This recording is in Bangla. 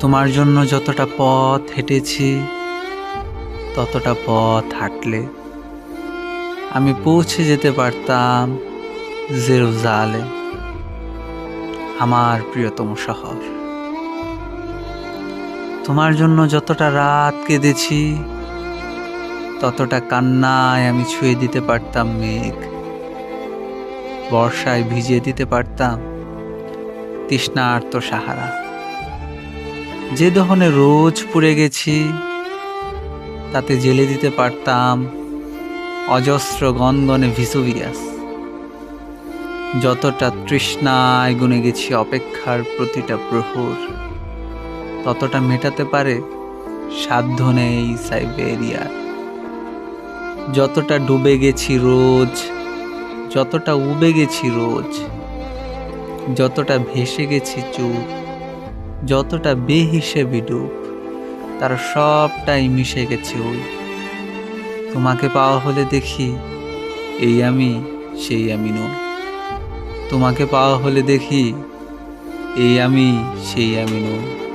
তোমার জন্য যতটা পথ হেঁটেছি, ততটা পথ হাঁটলে আমি পৌঁছে যেতে পারতাম জেরুজালে আমার প্রিয়তম শহর। তোমার জন্য যতটা রাত কেঁদেছি, ততটা কান্নায় আমি ছুঁয়ে দিতে পারতাম মেঘ। বর্ষায় ভিজিয়ে দিতে পারতাম তৃষ্ণার্ত সাহারা। যে দহনে রোজ পুড়ে গেছি, তাতে জেলে দিতে পারতাম অজস্র গনগনে ভিসুভিয়াস যতটা তৃষ্ণায় গুনে গেছি অপেক্ষার প্রতিটা প্রহর, ততটা মেটাতে পারে সাধ্য নেই সাইবেরিয়ার। যতটা ডুবে গেছি রোজ, যতটা উবে গেছি রোজ, যতটা ভেসে গেছি চুপ যতটা বেহিসেবি ডুব, তার সবটাই মিশে গেছে ওই। তোমাকে পাওয়া হলে দেখি, এই আমি, সেই আমি নই। তোমাকে পাওয়া হলে দেখি, এই আমি, সেই আমি নই।